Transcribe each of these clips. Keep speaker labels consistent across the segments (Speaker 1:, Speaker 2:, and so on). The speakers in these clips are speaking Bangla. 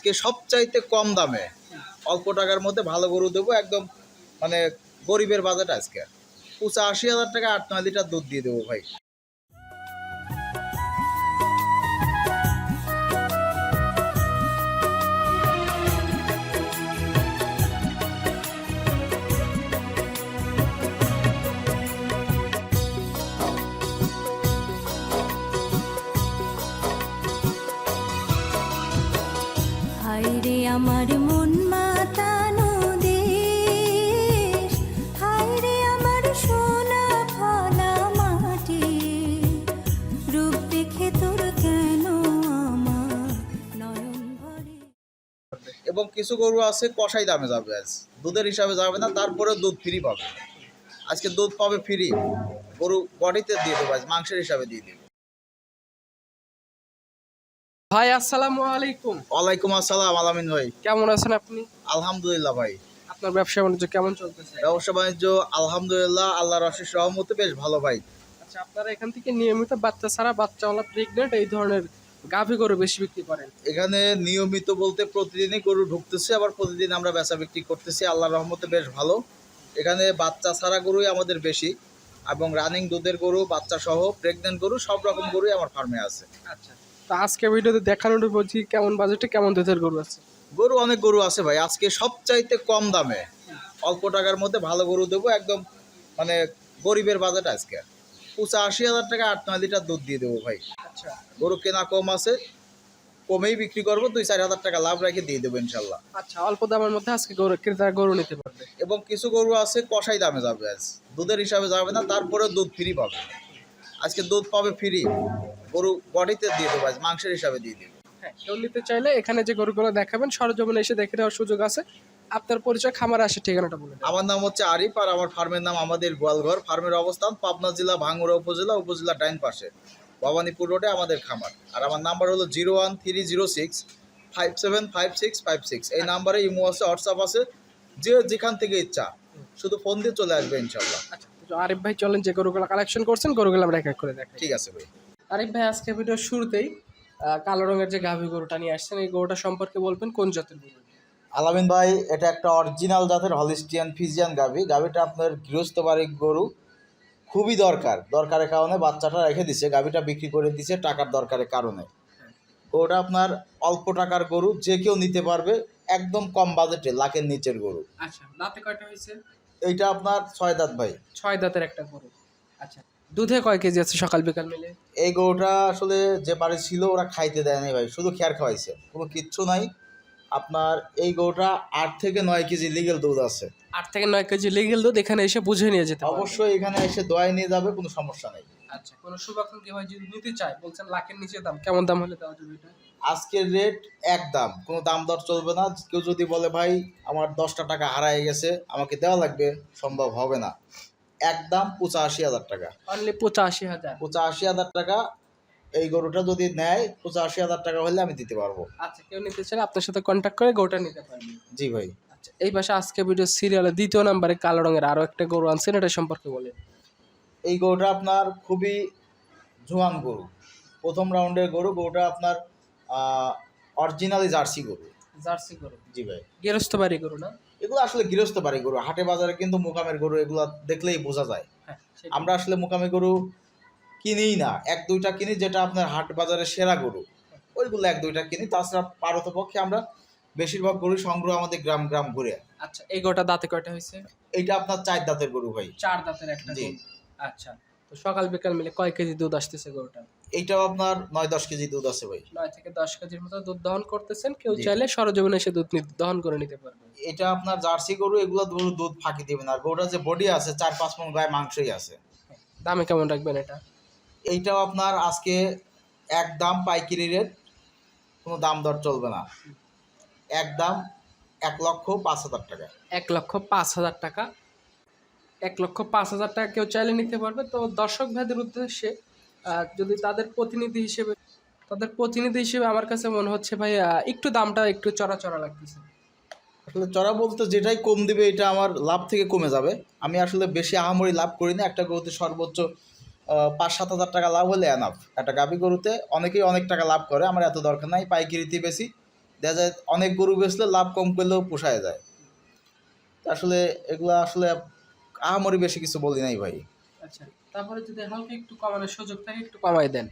Speaker 1: আজকে সবচাইতে কম দামে। অল্প টাকার মধ্যে ভালো গরু দেবো, একদম মানে গরিবের বাজেট আজকে। পঁচাশি হাজার টাকা, আট নয় লিটার দুধ দিয়ে দেবো ভাই।
Speaker 2: আমার সোনা কেন
Speaker 1: এবং কিছু গরু আছে, কষাই দামে যাবে আজ। দুধের হিসাবে যাবে না তারপরে দুধ ফ্রি পাবে। আজকে দুধ পাবে ফ্রি গরু বডিতে দিয়ে দেবো আজ, মাংসের হিসাবে দিয়ে দেবো।
Speaker 3: ভাই আসসালামু আলাইকুম।
Speaker 1: ওয়ালাইকুম আসসালাম আলামিন ভাই।
Speaker 3: কেমন আছেন আপনি?
Speaker 1: আলহামদুলিল্লাহ ভাই।
Speaker 3: আপনার ব্যবসা বাণিজ্য কেমন চলতেছে?
Speaker 1: ব্যবসা বাণিজ্য আলহামদুলিল্লাহ আল্লাহর অশেষ রহমতে বেশ ভালো ভাই।
Speaker 3: আচ্ছা আপনারা এখান থেকে নিয়মিত বাচ্চা ছাড়া বাচ্চাওয়ালা প্রেগনেন্ট এই ধরনের গাভী গরু বেশি বিক্রি করেন?
Speaker 1: এখানে নিয়মিত বলতে প্রতিদিনই গরু ঢুকতেছে আবার প্রতিদিন আমরা বেচা বিক্রি করতেছি আল্লাহর রহমতে বেশ ভালো। এখানে বাচ্চা ছাড়া গরুই আমাদের বেশি এবং রানিং দুধের গরু বাচ্চা সহ প্রেগনেন্ট গরু সব রকম গরুই আমার ফার্মে আছে।
Speaker 3: আচ্ছা তো আজকে ভিডিওতে দেখানোর বলছি কেমন বাজেটে কেমন দুধের গরু আছে?
Speaker 1: গরু অনেক গরু আছে ভাই। আজকে সবচাইতে কম দামে। অল্প টাকার মধ্যে ভালো গরু দেবো একদম মানে গরিবের বাজেট আজকে। পঁচাশি হাজার টাকা আট নয় লিটার দুধ দিয়ে দেবো ভাই।
Speaker 3: আচ্ছা।
Speaker 1: গরু কেনা কম আছে কমেই বিক্রি করব দুই চার হাজার টাকা লাভ রেখে দিয়ে দেবো ইনশাল্লাহ।
Speaker 3: আচ্ছা অল্প দামের মধ্যে আজকে গরু ক্রেতারা গরু নিতে পারবে।
Speaker 1: এবং কিছু গরু আছে কষাই দামে যাবে আজ। দুধের হিসাবে যাবে না তারপরে দুধ ফ্রি পাবে। আজকে দুধ পাবে ফ্রি গরু বডিতে দিয়ে দেবো মাংসের হিসাবে দিয়ে দেবো।
Speaker 3: হ্যাঁ কেউ নিতে চাইলে এখানে যে গরুগুলো দেখাবেন সরজমিনে এসে দেখে নেওয়ার সুযোগ আছে। আপনার পরিচয় খামার আসে ঠিকানাটা বলে দেন।
Speaker 1: আমার নাম হচ্ছে আরিফ আর আমার ফার্মের নাম আমাদের গোয়ালঘর। ফার্মের অবস্থান পাবনা জেলা ভাঙ্গুড়া উপজেলা উপজেলা ডাইন পাশে। ভবানীপুর রোডে আমাদের খামার। আর আমার নাম্বার হলো zero one three zero six five seven five six five six. এই নাম্বারে ইমো আছে হোয়াটসঅ্যাপ আছে যে যেখান থেকে ইচ্ছা। শুধু ফোন দিয়ে চলে আসবে ইনশাল্লাহ
Speaker 3: আচ্ছা আরিফ ভাই চলেন যে গরুগুলো কালেকশন করছেন গরুগুলো আমরা এক এক করে দেখাই।
Speaker 1: ঠিক আছে ভাই।
Speaker 3: আরিফ ভাই আজকে ভিডিও শুরুতেই কালো রঙের যে গাভী গরুটা নিয়ে আসছেন এই গরুটা সম্পর্কে বলবেন কোন জাতের গরু
Speaker 1: আলামিন ভাই এটা একটা অরিজিনাল জাতের হলিস্টিয়ান ফিজিয়ান গাভি। গাভিটা আপনার গৃহস্থ বাড়ির গরু খুবই দরকার। দরকারের কারণে বাচ্চাটা রেখে দিছে গাভিটা বিক্রি করে দিছে টাকার দরকারের কারণে। গরুটা আপনার অল্প টাকার গরু যে কেউ নিতে পারবে একদম কম বাজেটে লাখের নিচের গরু।
Speaker 3: আচ্ছা দাঁতে কয়টা হয়েছে?
Speaker 1: এইটা আপনার ছয় দাঁত ভাই।
Speaker 3: ছয় দাঁতের একটা গরু। আচ্ছা দুধে কয় কেজি আছে সকাল বিকাল মিলে?
Speaker 1: এই গরুটা আসলে যে বাড়ি ছিল ওরা খাইতে দেয় নাই ভাই শুধু খেয়ার খাওয়াইছে। কোনো কিচ্ছু নাই। আপনার এই গরুটা আট থেকে নয় কেজি লিগেল দুধ আছে।
Speaker 3: আট থেকে নয় কেজি লিগেল দুধ এখানে এসে বুঝে নিয়ে যেতে পারবে।
Speaker 1: অবশ্যই এখানে এসে দোয়াই নিয়ে যাবে কোনো সমস্যা নেই।
Speaker 3: আচ্ছা কোনো শুভাকাঙ্ক্ষী ভাই যদি নিতে চায় বলছেন লাখের নিচে দাম কেমন দাম হলে দেওয়া যাবে এটা?
Speaker 1: আজকের রেট এক দাম কোনো দাম দর চলবে না। কেউ যদি বলে ভাই আমার দশটা টাকা হারায় গেছে আমাকে দেওয়া লাগবে সম্ভব হবে না। এক দাম পঁচাশি হাজার টাকা।
Speaker 3: অনলি পঁচাশি হাজার।
Speaker 1: পঁচাশি হাজার টাকা এই গরুটা যদি নেয় পঁচাশি হাজার টাকা হলে আমি দিতে পারব।
Speaker 3: আচ্ছা কেউ নিতে চাইলে আপনার সাথে কন্ট্যাক্ট করে গরুটা নিতে পারবে
Speaker 1: জি ভাই।
Speaker 3: আচ্ছা এই পাশে আজকে ভিডিও সিরিয়ালে দ্বিতীয় নাম্বারে কালো রঙের আরও একটা গরু আনছেন এটা সম্পর্কে বলে
Speaker 1: এই গরুটা আপনার খুবই জোয়ান গরু। প্রথম রাউন্ডের গরু গরুটা আপনার অরিজিনালি জার্সি গরু।
Speaker 3: জার্সি গরু।
Speaker 1: জি ভাই।
Speaker 3: গৃহস্থ বাড়ি গরু না?
Speaker 1: এগুলো আসলে গৃহস্থ বাড়ি গরু। হাটে বাজারে কিন্তু মোকামের গরু এগুলো দেখলেই বোঝা যায়।
Speaker 3: হ্যাঁ
Speaker 1: আমরা আসলে মোকামি গরু কিনিই না। এক দুইটা কিনি যেটা আপনার হাট বাজারে সেরা গরু। ওইগুলো এক দুইটা কিনি। তাছাড়া পারতপক্ষে আমরা বেশিরভাগ গরু সংগ্রহ আমাদের গ্রাম গ্রাম ঘুরে।
Speaker 3: আচ্ছা এই গরুটা দাঁতে কয়টা হয়েছে?
Speaker 1: এইটা আপনার চার দাঁতের গরু ভাই।
Speaker 3: চার দাঁতের একটা
Speaker 1: জি।
Speaker 3: আচ্ছা তো সকাল বিকাল মিলে কয় কেজি দুধ আসতেছে গরুটা
Speaker 1: এইটাও আপনার নয় দশ কেজি দুধ আছে ভাই।
Speaker 3: নয় থেকে দশ কেজির মতো দুধ দহন করতেছেন কেউ চাইলে সরজমিনে এসে দুধ দহন করে নিতে পারবে
Speaker 1: এটা আপনার জার্সি গরু এগুলো দুধ ফাঁকি দিবে না। আর গরুটার যে বডি আছে চার পাঁচ মন গায়ে মাংসই আছে।
Speaker 3: দামে কেমন রাখবেন এটা?
Speaker 1: এইটাও আপনার আজকে এক দাম পাইকারি রেট কোনো দাম দর চলবে না। এক দাম এক লক্ষ পাঁচ হাজার টাকা।
Speaker 3: এক লক্ষ পাঁচ হাজার টাকা। এক লক্ষ পাঁচ হাজার টাকা কেউ চাইলে নিতে পারবে। তো দর্শক ভাইদের উদ্দেশ্যে আহ, যদি তাদের প্রতিনিধি হিসেবে তাদের প্রতিনিধি হিসেবে আমার কাছে মনে হচ্ছে ভাই একটু দামটা একটু চড়া চড়া লাগতেছে।
Speaker 1: আসলে চড়া বলতে যেটাই কম দিবে এটা আমার লাভ থেকে কমে যাবে। আমি আসলে বেশি আহামরি লাভ করি না। একটা গরুতে সর্বোচ্চ পাঁচ সাত হাজার টাকা লাভ হলে এনাফ একটা গাভি গরুতে অনেকেই অনেক টাকা লাভ করে আমার এত দরকার নাই। পাইকারিতে বেশি। দেখা যায় অনেক গরু বেচলে লাভ কম করলেও পোষায় যায়। আসলে এগুলো আসলে আহামরি বেশি কিছু বলি নাই ভাই।
Speaker 3: আচ্ছা তারপরে যদি হালকা একটু কমানোর সুযোগ থাকে একটু কমাই দেন।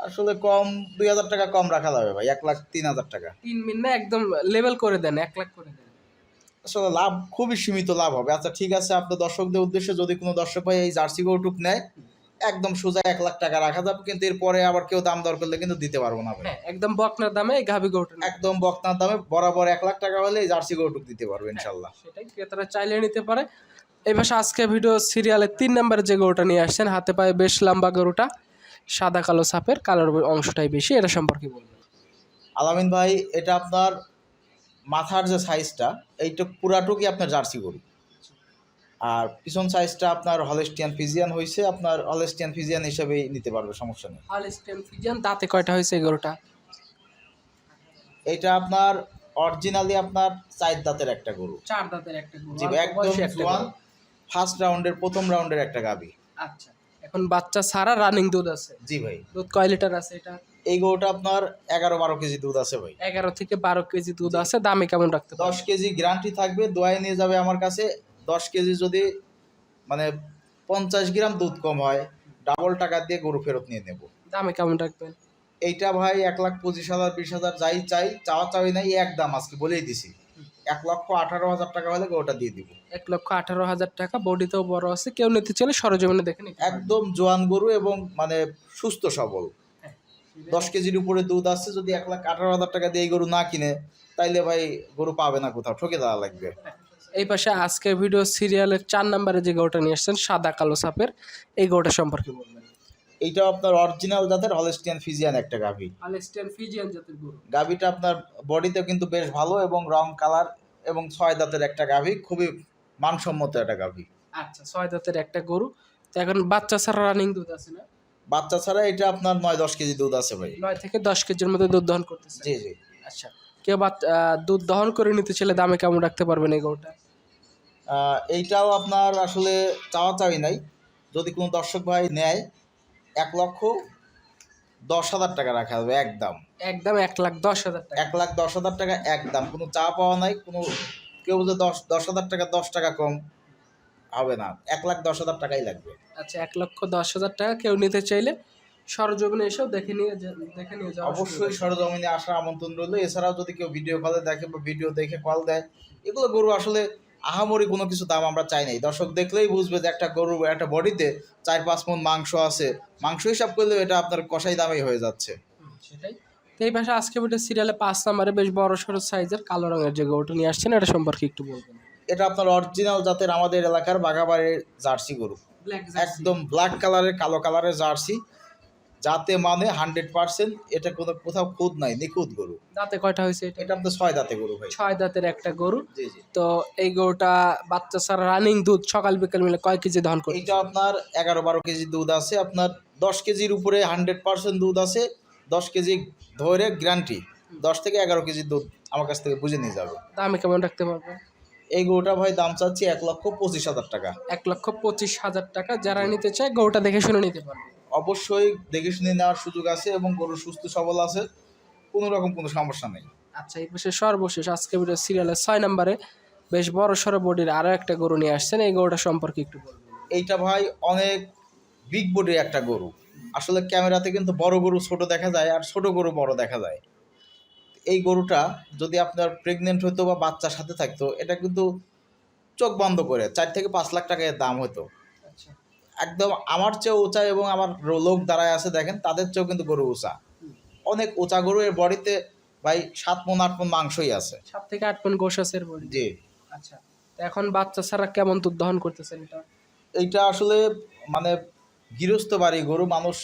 Speaker 1: আসলে কম দুই হাজার টাকা কম রাখা যাবে ভাই এক লাখ তিন হাজার টাকা।
Speaker 3: তিন মিন না একদম লেভেল করে দেন এক লাখ করে দেন।
Speaker 1: আসলে লাভ খুবই সীমিত লাভ হবে। আচ্ছা ঠিক আছে আপনার দর্শকদের উদ্দেশ্যে যদি কোনো দর্শক ভাই এই জার্সি গরুটুক নেয় একদম সোজা এক লাখ টাকা রাখা যাবে কিন্তু এরপরে আবার কেউ দাম দর করলে কিন্তু দিতে পারব না
Speaker 3: হ্যাঁ একদম বকনার দামে গাভি গরুটা
Speaker 1: একদম বকনার দামে বরাবর এক লাখ টাকা হলে এই জার্সি গরুটুক দিতে পারবে ইনশাল্লাহ।
Speaker 3: সেটাই ক্রেতারা চাইলে নিতে পারে। ভাষা আজকে ভিডিও সিরিয়ালের তিন নম্বরে যে গরুটা নিয়ে আসছেন হাতে পায়ে বেশ লম্বা গরুটা সাদা কালো সাপের কালোর অংশটাই বেশি এটা সম্পর্কে বলবেন।
Speaker 1: আলামিন ভাই এটা আপনার মাথার যে সাইজটা এইটা পুরাটুকুই আপনার জার্সি গরু। আর পিছন সাইজটা আপনার হলেস্টিয়ান ফিজিয়ান হয়েছে আপনার হলেস্টিয়ান ফিজিয়ান হিসেবেই নিতে পারবে সমস্যা নেই।
Speaker 3: হালস্টেন ফিজিয়ান দাঁতে কয়টা হয়েছে এই গরুটা?
Speaker 1: এটা আপনার অরিজিনালি আপনার চার দাঁতের একটা গরু।
Speaker 3: চার দাঁতের একটা গরু
Speaker 1: একদম জোয়ান। ফার্স্ট রাউন্ডের প্রথম রাউন্ডের একটা গাবি
Speaker 3: আচ্ছা এখন বাচ্চা সারা রানিং দুধ আছে?
Speaker 1: জি ভাই।
Speaker 3: দুধ কয় লিটার আছে এটা?
Speaker 1: এই গরুটা আপনার এগারো বারো কেজি দুধ আছে ভাই।
Speaker 3: এগারো থেকে বারো কেজি দুধ আছে দামে কেমন রাখতে
Speaker 1: দশ কেজি গ্যারান্টি থাকবে দোয়াই নিয়ে যাবে আমার কাছে। দশ কেজি যদি মানে পঞ্চাশ গ্রাম দুধ কম হয় ডাবল টাকা দিয়ে গরু ফেরত নিয়ে নেব।
Speaker 3: দামে কেমন রাখবেন?
Speaker 1: এইটা ভাই এক লাখ পঁচিশ হাজার বিশ হাজার যাই চাই চাওয়া চাওয়াই নাই এক দাম আজকে বলেই দিছি। এক লক্ষ আঠারো হাজার টাকা হলে গরুটা দিয়ে দিব।
Speaker 3: এক লক্ষ আঠারো হাজার টাকা বডিতেও বড় আছে কেউ নিতে চাইলে সরজমিনে দেখে নিতে পারবেন।
Speaker 1: একদম জোয়ান গরু এবং মানে সুস্থ সবল।
Speaker 3: হ্যাঁ।
Speaker 1: দশ কেজির উপরে দুধ আছে যদি এক লাখ আঠারো হাজার টাকা দিয়ে এই গরু না কিনে তাইলে ভাই গরু পাবে না কোথাও ঠকে দেওয়া লাগবে।
Speaker 3: এই পাশে আজকের ভিডিও সিরিয়ালের চার নম্বরে যে গরুটা নিয়ে আসছেন সাদা কালো সাপের এই গরুটা সম্পর্কে বলবেন।
Speaker 1: এইটা আপনার অরিজিনাল জাতের হলেস্টিয়ান ফিজিয়ান একটা গাভি।
Speaker 3: আলেস্টিয়ান ফিজিয়ান জাতের গরু।
Speaker 1: গাভিটা আপনার বডিতে কিন্তু বেশ ভালো এবং রং কালার এবং ছয় দাঁতের একটা গাভী খুবই মানসম্মত একটা গাভী।
Speaker 3: আচ্ছা ছয় দাঁতের একটা গরু। তো এখন বাচ্চা ছাড়া রানিং দুধ আছে না?
Speaker 1: বাচ্চা ছাড়া এটা আপনার নয় দশ কেজি দুধ আছে ভাই।
Speaker 3: নয় থেকে দশ কেজির মধ্যে দুধ দহন করতেছে?
Speaker 1: জি জি।
Speaker 3: আচ্ছা কেউ দুধ দহন করে নিতে চাইলে দামে কেমন রাখতে পারবেন এই গরুটা?
Speaker 1: এইটাও আপনার আসলে চাওয়া চাওয়াই নাই। যদি কোনো দর্শক ভাই নেয় এক লক্ষ দশ হাজার টাকা রাখা যাবে একদম।
Speaker 3: একদম এক লাখ দশ হাজার টাকা।
Speaker 1: এক লাখ দশ হাজার টাকা একদম। কোনো চা পাওয়া নাই কোনো কেউ যে দশ দশ হাজার টাকা দশ টাকা কম। হবে না এক লাখ দশ হাজার টাকাই লাগবে।
Speaker 3: আচ্ছা এক লক্ষ দশ হাজার টাকা কেউ নিতে চাইলে সরজমিনে এসেও দেখে নিয়ে দেখে নিয়ে যাওয়া
Speaker 1: অবশ্যই সরজমিনে আসার আমন্ত্রণ রইল। এছাড়াও যদি কেউ ভিডিও কলে দেখে বা ভিডিও দেখে কল দেয় এগুলো গরু আসলে আহামরি কোনো কিছু দাম আমরা চাই নাই। দর্শক দেখলেই বুঝবে যে একটা গরু একটা বডিতে চার পাঁচ মন মাংস আছে। মাংস হিসাব করলেও এটা আপনার কষাই দামেই হয়ে যাচ্ছে।
Speaker 3: সেটাই। তো এই পাশে আজকে ভিডিও সিরিয়ালে পাঁচ নম্বরে বেশ বড় সড়ো সাইজের কালো রঙের যে গরুটা নিয়ে আসছেন এটা সম্পর্কে একটু বলবেন।
Speaker 1: এটা আপনার অরিজিনাল জাতের আমাদের এলাকার বাগাবাড়ির জার্সি গরু। একদম ব্ল্যাক কালারের কালো কালারের জার্সি। যাতে মানে হান্ড্রেড পার্সেন্ট এটা কোনো কোথাও খুদ নাই নিখুঁত গরু।
Speaker 3: দাঁতে কয়টা হয়েছে এটা?
Speaker 1: এটা আপনার ছয় দাঁতে গরু ভাই।
Speaker 3: ছয় দাঁতের একটা গরু।
Speaker 1: জি জি।
Speaker 3: তো এই গরুটা বাচ্চা ছাড়া রানিং দুধ সকাল বিকাল মিলে কয় কেজি দহন করে
Speaker 1: এইটা আপনার এগারো বারো কেজি দুধ আছে আপনার দশ কেজির উপরে হান্ড্রেড পার্সেন্ট দুধ আছে দশ কেজি ধরে গ্যারান্টি দশ থেকে এগারো কেজি দুধ আমার কাছ থেকে বুঝে নিয়ে যাবে।
Speaker 3: দামে কেমন রাখতে পারবেন
Speaker 1: এই গরুটা ভাই দাম চাচ্ছি এক লক্ষ পঁচিশ হাজার টাকা।
Speaker 3: এক লক্ষ পঁচিশ হাজার টাকা যারা নিতে চায় গরুটা দেখে শুনে নিতে পারবে।
Speaker 1: অবশ্যই দেখে শুনে নেওয়ার সুযোগ আছে এবং গরু সুস্থ সবল আছে কোনো রকম কোনো সমস্যা নেই।
Speaker 3: আচ্ছা এই পাশে সর্বশেষ আজকে ভিডিও সিরিয়ালের ছয় নম্বরে বেশ বড় সড়ো বডির আরও একটা গরু নিয়ে আসছেন এই গরুটা সম্পর্কে একটু বলবেন
Speaker 1: এইটা ভাই অনেক বিগ বডির একটা গরু। আসলে ক্যামেরাতে কিন্তু বড় গরু ছোট দেখা যায় আর ছোট গরু বড় দেখা যায়। এই গরুটা যদি আপনার প্রেগনেন্ট হতো বা বাচ্চার সাথে থাকতো এটা কিন্তু চোখ বন্ধ করে চার থেকে পাঁচ লাখ টাকা দাম হতো। একদম আমার চেয়েও উঁচা এবং আমার লোক দাঁড়ায় আছে দেখেন তাদের চেয়েও কিন্তু গরু উঁচা। অনেক উঁচা গরু এর বডিতে ভাই সাত মন আট মন মাংসই আছে।
Speaker 3: সাত থেকে আট পয়েন্ট গোস আছে এর বডি?
Speaker 1: জি।
Speaker 3: আচ্ছা তো এখন বাচ্চা ছাড়া কেমন দুধ দহন করতেছেন এটা?
Speaker 1: এইটা আসলে মানে গৃহস্থ বাড়ি গরু মানুষ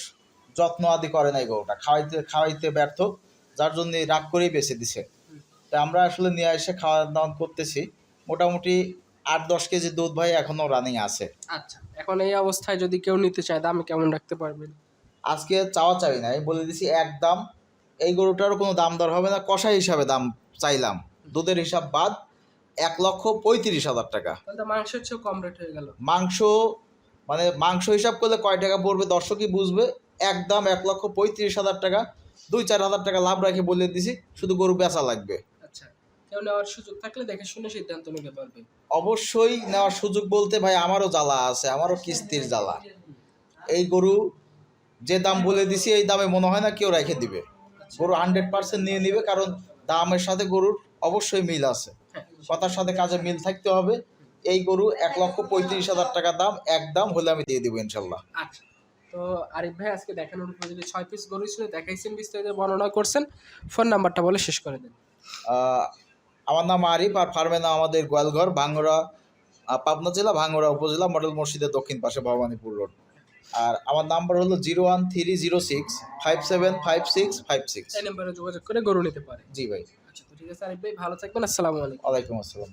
Speaker 1: যত্ন আদি করে নাই গরুটা। খাওয়াইতে খাওয়াইতে ব্যর্থ যার জন্য রাগ করেই বেছে দিছে। তা আমরা আসলে নিয়ে এসে খাওয়া দাওয়া করতেছি। মোটামুটি আট দশ কেজি দুধ ভাই এখনও রানিং আছে।
Speaker 3: আচ্ছা এখন এই অবস্থায় যদি কেউ নিতে চায় দামে কেমন রাখতে পারবেন?
Speaker 1: আজকে চাওয়া চাই না আমি বলে দিছি এক দাম। এই গরুটারও কোনো দাম দর হবে না কষাই হিসাবে দাম চাইলাম। দুধের হিসাব বাদ এক লক্ষ পঁয়ত্রিশ হাজার টাকা।
Speaker 3: চেয়েও কম রেট হয়ে গেল।
Speaker 1: মাংস মানে মাংস হিসাব করলে কয় টাকা পড়বে দর্শকই বুঝবে। একদম এক লক্ষ পঁয়ত্রিশ হাজার টাকা দুই চার হাজার টাকা লাভ রাখে বলে দিছি শুধু গরু বেচা লাগবে।
Speaker 3: আচ্ছা কেউ নেওয়ার সুযোগ থাকলে দেখে শুনে সিদ্ধান্ত নিতে পারবে
Speaker 1: অবশ্যই নেওয়ার সুযোগ বলতে ভাই আমারও জ্বালা আছে আমারও কিস্তির জ্বালা। এই গরু যে দাম বলে দিছি এই দামে মনে হয় না কেউ রেখে দিবে। গরু হান্ড্রেড পার্সেন্ট নিয়ে নিবে কারণ দামের সাথে গরুর অবশ্যই মিল আছে। কথার সাথে কাজে মিল থাকতে হবে। এই গরু এক লক্ষ পঁয়ত্রিশ হাজার টাকা দাম এক দাম হলে আমি দিয়ে দেবো ইনশাল্লাহ।
Speaker 3: আচ্ছা তো আরিফ ভাই আজকে দেখানোর উপযোগী ছয় পিস গরু ছিল দেখাইছেন বিস্তারিত বর্ণনা করছেন। ফোন নাম্বারটা বলে শেষ করে দেন।
Speaker 1: আমার নাম আরিফ আর ফার্মের নাম আমাদের গোয়ালঘর ভাঙ্গরা পাবনা জেলা ভাঙ্গরা উপজেলা মডেল মসজিদের দক্ষিণ পাশে ভবানীপুর রোড। আর আমার নাম্বার হলো zero one three zero six five seven five six five six.
Speaker 3: এই নাম্বারে যোগাযোগ করে গরু নিতে পারে।
Speaker 1: জি ভাই।
Speaker 3: আচ্ছা তো ঠিক আছে আরিফ ভাই ভালো থাকবেন আসসালামু আলাইকুম।
Speaker 1: ওয়ালাইকুম আসসালাম।